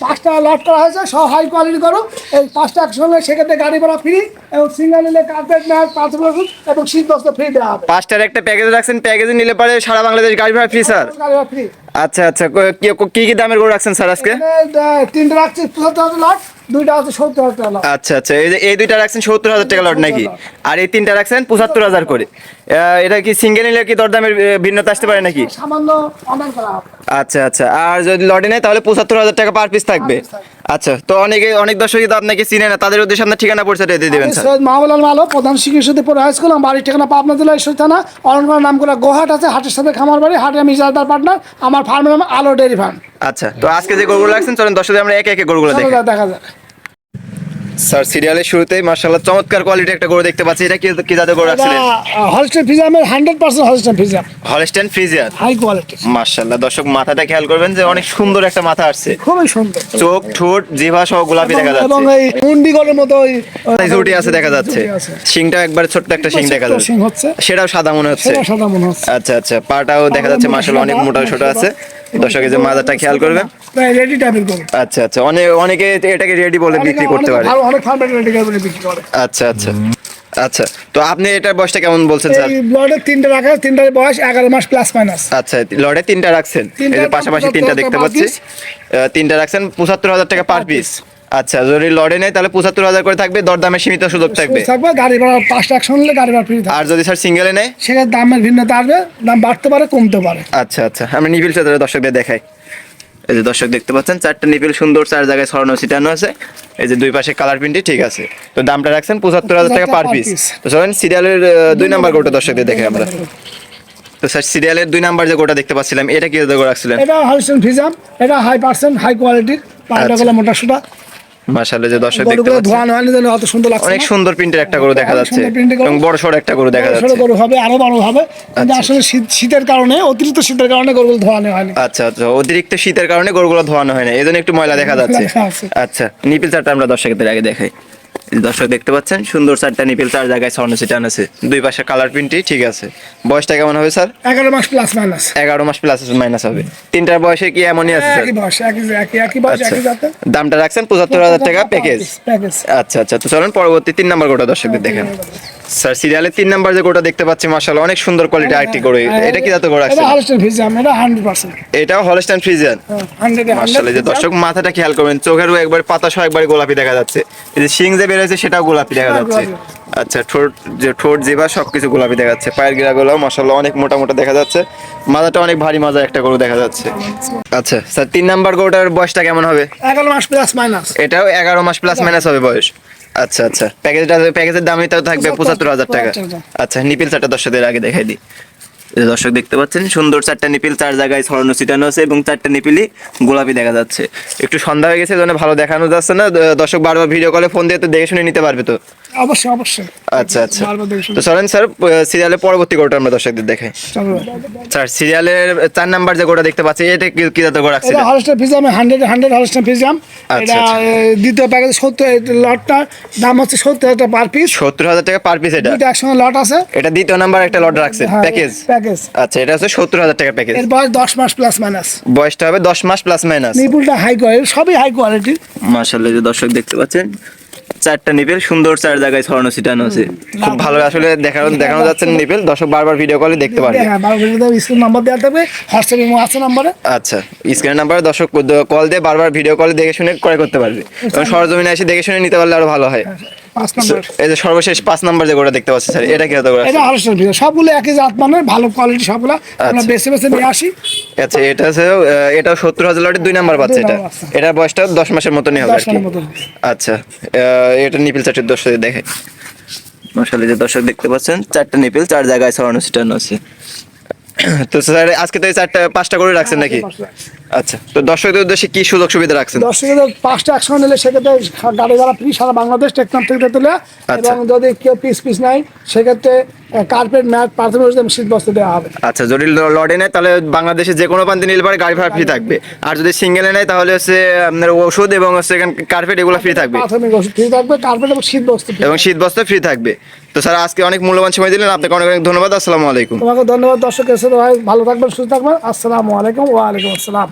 পাঁচটা লট করা হয়েছে সব হাই কোয়ালিটি করো। এই পাঁচটা একসঙ্গে সেক্ষেত্রে গাড়ি ভাড়া ফ্রি এবং সিঙ্গেল নিলে কার্পেট ম্যাট ওষুধ এবং শীত বস্ত্র ফ্রি দেওয়া হবে। পাঁচটার একটা প্যাকেজ রাখছেন প্যাকেজ নিলে পরে সারা বাংলাদেশ গাড়ি ভাড়া ফ্রি স্যার গাড়ি ভাড়া ফ্রি আচ্ছা আচ্ছা ক- কি দামের গরু রাখছেন স্যার আজকে? তিনটে রাখছি পঁচাত্তর হাজার লট দুইটা হচ্ছে সত্তর হাজার টাকা আচ্ছা আচ্ছা এই যে এই দুইটা রাখছেন সত্তর হাজার টাকা লট নাকি? আর এই তিনটা রাখছেন পঁচাত্তর হাজার করে। এটা কি সিঙ্গেল নিলে কি দরদামের ভিন্নতা আসতে পারে নাকি? আচ্ছা আচ্ছা। আর যদি লটে নেয় তাহলে পঁচাত্তর হাজার টাকা পার পিস থাকবে। আচ্ছা তো অনেকে অনেক দর্শকই তো আপনাকে চিনে না তাদের উদ্দেশ্যে আপনার ঠিকানা পরিচয় দিয়ে দেবেন স্যার। সৈয়দ মাহবুল আলম আলো প্রধান শিক্ষক পরে হাই স্কুল বাড়ির ঠিকানা পাবনা জেলা ঈশ্বর থানা। অরণগড় নাম করে গোহাট আছে হাটের সাথে খামার বাড়ি হাটে আমি ইজাদার পার্টনার আমার ফার্মের নাম আলো ডেয়ারি ফার্ম আচ্ছা তো আজকে যে গরুগুলো রাখছেন চলেন দর্শকদের আমরা একে একে গরুগুলো দেখি। দেখা যাক। স্যার সিরিয়ালের শুরুতেই মার্শাল্লাহ চমৎকার কোয়ালিটি একটা গরু দেখতে পাচ্ছি। এটা কি কি জাতের গরু রাখছিলেন Holstein ফিজামের hundred percent Holstein Friesian Holstein ফ্রিজিয়ার high quality মার্শাল্লাহ দর্শক মাথাটা খেয়াল করবেন যে অনেক সুন্দর একটা মাথা আসছে। খুবই সুন্দর। চোখ ঠোঁট জিভা সহ গোলাপি দেখা এবং- এবং যাচ্ছে এই মুন্ডিগলের মতো ওই ঝুটি আছে দেখা যাচ্ছে। শিংটা একবার ছোট্ট একটা শিং দেখা যাচ্ছে। সেটাও সাদা মনে হচ্ছে। সাদা মনে হচ্ছে। আচ্ছা আচ্ছা পাটাও দেখা যাচ্ছে মার্শাল্লাহ অনেক মোটা ছোট আছে। যে খেয়াল করবেন? রেডি টাইপের গরু আচ্ছা আচ্ছা অনেক অনেকে এটাকে রেডি বলে বিক্রি করতে পারে। অনেক রেডি করে বিক্রি করে। আচ্ছা আচ্ছা আচ্ছা তো আপনি এটার বয়সটা কেমন বলছেন স্যার? লর্ডের তিনটা রাখা তিনটার বয়স এগারো মাস প্লাস মাইনাস আচ্ছা লর্ডে তিনটা রাখছেন। পাশাপাশি তিনটা দেখতে পাচ্ছি। তিনটা রাখছেন পঁচাত্তর হাজার টাকা পার পিস আচ্ছা যদি লড়ে নেয় তাহলে পঁচাত্তর হাজার করে থাকবে দরদামের সীমিত সুযোগ থাকবে। থাকবে গাড়ি ভাড়া পাঁচটা একসঙ্গে নিলে গাড়ি ভাড়া ফ্রি আর যদি স্যার সিঙ্গেলে নেয়? সেখানে দামের ভিন্নতা আসবে দাম বাড়তে পারে কমতে পারে। আচ্ছা আচ্ছা আমরা নিবিল সাথে দর্শকদের দেখাই। এই যে দর্শক দেখতে পাচ্ছেন চারটা নিবিল সুন্দর চার জায়গায় ছড়ানো ছিটানো আছে। এই যে দুই পাশে কালার প্রিন্টই ঠিক আছে। তো দামটা রাখছেন পঁচাত্তর হাজার টাকা পার পিস তো চলেন সিরিয়ালের দুই নাম্বার গোটা দর্শকদের দেখে আমরা। তো স্যার সিরিয়ালের দুই নাম্বার যে গোটা দেখতে পাচ্ছিলাম এটা কি রাখছিলেন? এটা হলস্টেন ফিজাম এটা হাই পার্সেন্ট হাই কোয়ালিটির। গলা মোটা সোটা। মাশাআল্লাহ যে দর্শক দেখতে পাচ্ছেন। যেন অত সুন্দর লাগছে অনেক সুন্দর প্রিন্টের একটা গরু দেখা যাচ্ছে। এবং বড় সড় একটা গরু দেখা যাচ্ছে। গরু হবে আরও বড় হবে। কিন্তু আচ্ছা। আসলে শীতের কারণে অতিরিক্ত শীতের কারণে গরুগুলো ধোয়ানো হয়নি। আচ্ছা আচ্ছা। অতিরিক্ত শীতের কারণে গরুগুলো ধোয়ানো হয় না এই জন্য একটু ময়লা দেখা যাচ্ছে। দেখা যাচ্ছে। আচ্ছা নিপিল চারটা আমরা দর্শকদের আগে দেখাই। দর্শক দেখতে পাচ্ছেন সুন্দর চারটা নিপিল চার জায়গায় স্বর্ণ সিটান আছে। দুই পাশে কালার প্রিন্টই ঠিক আছে। বয়সটা কেমন হবে স্যার এগারো মাস প্লাস মাইনাস এগারো মাস প্লাস মাইনাস হবে। তিনটার বয়সে কি এমনই আছে আচ্ছা। দামটা রাখছেন পঁচাত্তর হাজার টাকা প্যাকেজ প্যাকেজ আচ্ছা আচ্ছা। তো চলুন পরবর্তী তিন নম্বর গোটা দর্শকদের দেখেন স্যার সিরিয়ালে তিন নাম্বার যে গোটা দেখতে পাচ্ছি অনেক সুন্দর কোয়ালিটি আরেকটি গরু এটা কি জাতের গরু এটা রাখছেন হলস্টেন ফিজাম এটা হান্ড্রেড পার্সেন্ট এটাও হলস্টাইন ফ্রিজিয়ান হান্ড্রেড মার্শাল যে দর্শক মাথাটা খেয়াল করবেন চোখেরও একবার পাতা সহ একবার গোলাপি দেখা যাচ্ছে। এই যে শিং যে সেটাও গোলাপি দেখা হ্যাঁ, যাচ্ছে। আচ্ছা ঠোঁট যে ঠোঁট জিবা সবকিছু গোলাপি দেখা যাচ্ছে। পায়ের গিরাগুলো মার্শাল্লাহ অনেক মোটা মোটা দেখা যাচ্ছে। মাথাটা অনেক ভারী মাজার একটা গরু দেখা যাচ্ছে। আচ্ছা স্যার তিন নাম্বার গরুটার বয়সটা কেমন হবে? এগারো মাস প্লাস মাইনাস এটাও এগারো মাস প্লাস মাইনাস হবে বয়স। আচ্ছা আচ্ছা। প্যাকেজটা প্যাকেজের দামই তো থাকবে পঁচাত্তর হাজার টাকা। আচ্ছা নিপিল চারটা দর্শকদের আগে দেখাই দিই। দর্শক দেখতে পাচ্ছেন সুন্দর চারটা নিপিল চার জায়গায় ছড়ানো ছিটানো আছে এবং চারটা নিপিলই গোলাপি দেখা যাচ্ছে। একটু সন্ধ্যা হয়ে গেছে জন্য ভালো দেখানো যাচ্ছে না। দর্শক বারবার ভিডিও কলে ফোন দিয়ে তো দেখে শুনে নিতে পারবে তো? অবশ্যই অবশ্যই। আচ্ছা আচ্ছা। বারবার দেখে শুনে। তো চলেন স্যার সিরিয়ালের পরবর্তী গোটা আমরা দর্শকদের দেখাই। স্যার সিরিয়ালের চার নাম্বার যে গোটা দেখতে পাচ্ছি এটা কি কি জাতের গোটা এটা রাখছিলেন Friesian hundred hundred Holstein Friesian এটা। দ্বিতীয় প্যাকেজ দাম হচ্ছে টাকা পার পিস সত্তর হাজার টাকা পার পিস এটা? একসঙ্গে লট আছে। এটা দ্বিতীয় নাম্বার একটা লট রাখছে প্যাকেজ প্যাকেজ আচ্ছা এটা হচ্ছে সত্তর হাজার টাকা প্যাকেজ এর বয়স দশ মাস প্লাস মাইনাস বয়সটা হবে দশ মাস প্লাস মাইনাস নিপুলটা হাই কোয়ালিটি সবই হাই কোয়ালিটি মাশাআল্লাহ যে দর্শক দেখতে পাচ্ছেন চারটা নিপেল সুন্দর চার জায়গায় ছড়ানো ছিটানো আছে। খুব ভালো আসলে দেখানো দেখানো যাচ্ছে নিপেল দর্শক বারবার ভিডিও কলে দেখতে পারবে। হ্যাঁ স্ক্রিন নাম্বার দেওয়া থাকবে হোয়াটসঅ্যাপ ইমো আছে নাম্বারে আচ্ছা স্ক্রিনের নাম্বারে দর্শক কল দিয়ে বারবার ভিডিও কলে দেখে শুনে ক্রয় করতে পারবে। এবং সরজমিনে এসে দেখে শুনে নিতে পারলে আরও ভালো হয় পাঁচ নাম্বার। এই যে সর্বশেষ পাঁচ নাম্বার যে গোটা দেখতে পাচ্ছি স্যার এটা কি হতে এটা সবগুলো একই জাত মানের ভালো কোয়ালিটি সবগুলো। আমরা আচ্ছা। বেছে বেছে নিয়ে আসি। আচ্ছা এটা আহ, এটা সত্তর হাজার লটের দুই নাম্বার পাচ্ছে এটা। এটার বয়সটা দশ মাসের মতনই হবে আর কি। আচ্ছা এটা নিপিল চারটের দর্শক দেখে মশালে যে দর্শক দেখতে পাচ্ছেন চারটা নিপিল চার জায়গায় ছড়ানো ছিটানো আছে। তো স্যার আজকে তো এই চারটা পাঁচটা করে রাখছেন নাকি? আচ্ছা তো দর্শকদের উদ্দেশ্যে কি সুযোগ সুবিধা রাখছেন? দর্শকদের পাঁচটা একসঙ্গে নিলে সেক্ষেত্রে গাড়ি ভাড়া ফ্রি সারা বাংলাদেশ টেকনাম থেকে তুলে আচ্ছা। এবং যদি কেউ পিস পিস নেয় সেক্ষেত্রে কার্পেট ম্যাট প্রাথমিক শীত বস্ত্র দেওয়া হবে। আচ্ছা যদি ল- লটে নেয় তাহলে বাংলাদেশে যে কোনো প্রান্তে নিলে পরে গাড়ি ভাড়া ফ্রি থাকবে। আর যদি সিঙ্গেলে নেয় তাহলে হচ্ছে আপনার ওষুধ এবং হচ্ছে কার্পেট এগুলো ফ্রি থাকবে। প্রাথমিক ওষুধ ফ্রি থাকবে কার্পেট এবং শীত বস্ত্র এবং শীত বস্ত্র ফ্রি থাকবে। তো স্যার আজকে অনেক মূল্যবান সময় দিলেন আপনাকে অনেক অনেক ধন্যবাদ আসসালামু আলাইকুম। তোমাকে ধন্যবাদ দর্শক এসে ভালো থাকবেন সুস্থ থাকবেন আসসালামু আলাইকুম ওয়ালাইকুম আসসালাম।